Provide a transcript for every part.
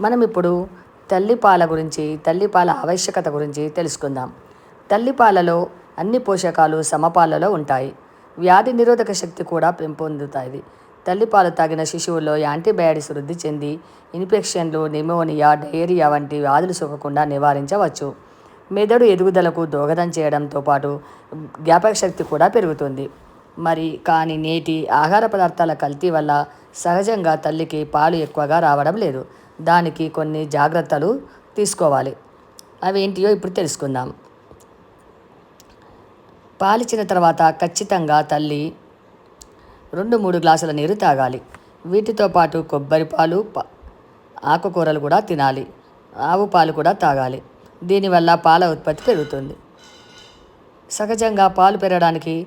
మనం ఇప్పుడు తల్లిపాల గురించి తల్లిపాల ఆవశ్యకత గురించి తెలుసుకుందాం. తల్లిపాలలో అన్ని పోషకాలు సమపాలలో ఉంటాయి. వ్యాధి నిరోధక శక్తి కూడా పెంపొందుతాయి. తల్లిపాలు తాగిన శిశువుల్లో యాంటీబయాటిక్స్ వృద్ధి చెంది ఇన్ఫెక్షన్లు నిమోనియా డయేరియా వంటి వ్యాధులు సోకకుండా నివారించవచ్చు. మెదడు ఎదుగుదలకు దోహదం చేయడంతో పాటు జ్ఞాపక శక్తి కూడా పెరుగుతుంది. మరి కానీ నేటి ఆహార పదార్థాల కల్తీ వల్ల సహజంగా తల్లికి పాలు ఎక్కువగా రావడం లేదు. దానికి కొన్ని జాగ్రత్తలు తీసుకోవాలి. అవి ఏంటియో ఇప్పుడు తెలుసుకుందాం. పాలిచ్చిన తర్వాత ఖచ్చితంగా తల్లి రెండు మూడు గ్లాసుల నీరు తాగాలి. వీటితో పాటు కొబ్బరి పాలు ఆకుకూరలు కూడా తినాలి. ఆవు పాలు కూడా తాగాలి. దీనివల్ల పాల ఉత్పత్తి పెరుగుతుంది. సహజంగా పాలు పెరగడానికి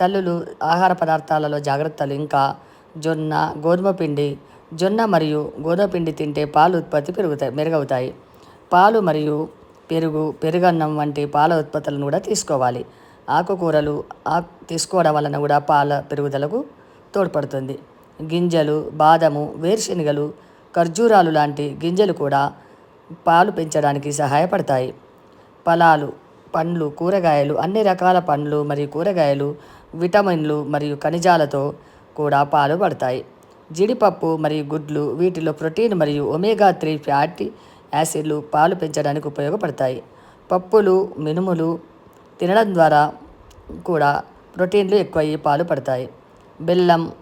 తల్లులు ఆహార పదార్థాలలో జాగ్రత్తలు ఇంకా జొన్న గోధుమ పిండి జొన్న మరియు గోధుమ పిండి తింటే పాలు ఉత్పత్తి పెరుగుతాయి మెరుగవుతాయి. పాలు మరియు పెరుగు పెరుగన్నం వంటి పాల ఉత్పత్తులను కూడా తీసుకోవాలి. ఆకుకూరలు ఆకు తీసుకోవడం వలన కూడా పాల పెరుగుదలకు తోడ్పడుతుంది. గింజలు బాదము వేరుశెనగలు ఖర్జూరాలు లాంటి గింజలు కూడా పాలు పెంచడానికి సహాయపడతాయి. ఫలాలు పండ్లు కూరగాయలు అన్ని రకాల పండ్లు మరియు కూరగాయలు విటమిన్లు మరియు ఖనిజాలతో కూడా పాలు పడతాయి. జీడిపప్పు మరియు గుడ్లు వీటిలో ప్రోటీన్ మరియు ఒమేగా త్రీ ఫ్యాటీ యాసిడ్లు పాలు పెంచడానికి ఉపయోగపడతాయి. పప్పులు మినుములు తినడం ద్వారా కూడా ప్రోటీన్లు ఎక్కువయ్యి పాలు పడతాయి. బెల్లం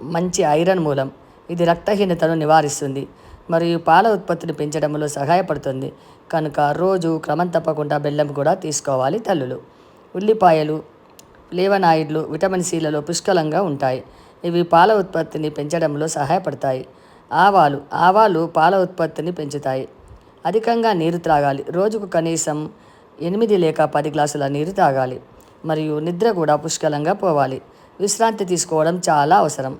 మంచి ఐరన్ మూలం ఇది రక్తహీనతను నివారిస్తుంది మరియు పాల ఉత్పత్తిని పెంచడంలో సహాయపడుతుంది. కనుక రోజు క్రమం తప్పకుండా బెల్లం కూడా తీసుకోవాలి తల్లులు. ఉల్లిపాయలు లేవనాయిడ్లు విటమిన్ సిలలో పుష్కలంగా ఉంటాయి. ఇవి పాల ఉత్పత్తిని పెంచడంలో సహాయపడతాయి. ఆవాలు ఆవాలు పాల ఉత్పత్తిని పెంచుతాయి. అధికంగా నీరు త్రాగాలి. రోజుకు కనీసం ఎనిమిది లేక పది గ్లాసుల నీరు తాగాలి మరియు నిద్ర కూడా పుష్కలంగా పోవాలి. విశ్రాంతి తీసుకోవడం చాలా అవసరం.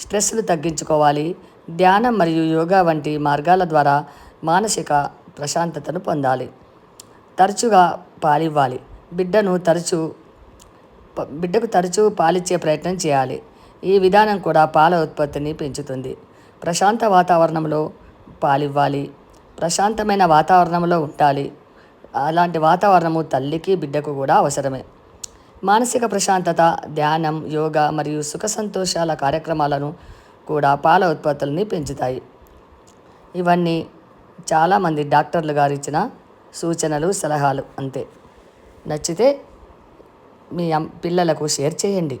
స్ట్రెస్లు తగ్గించుకోవాలి. ధ్యానం మరియు యోగా వంటి మార్గాల ద్వారా మానసిక ప్రశాంతతను పొందాలి. తరచుగా పాలివ్వాలి. బిడ్డను తరచూ ప- బిడ్డకు తరచూ పాలిచ్చే ప్రయత్నం చేయాలి. ఈ విధానం కూడా పాల ఉత్పత్తిని పెంచుతుంది. ప్రశాంత వాతావరణంలో పాలివ్వాలి. ప్రశాంతమైన వాతావరణంలో ఉండాలి. అలాంటి వాతావరణము తల్లికి బిడ్డకు కూడా అవసరమే. మానసిక ప్రశాంతత ధ్యానం యోగా మరియు సుఖ సంతోషాల కార్యక్రమాలను కూడా పాల ఉత్పత్తులని పెంచుతాయి. ఇవన్నీ చాలామంది డాక్టర్లు గారు ఇచ్చిన సూచనలు సలహాలు అంతే. నచ్చితే మీ పిల్లలకు షేర్ చేయండి.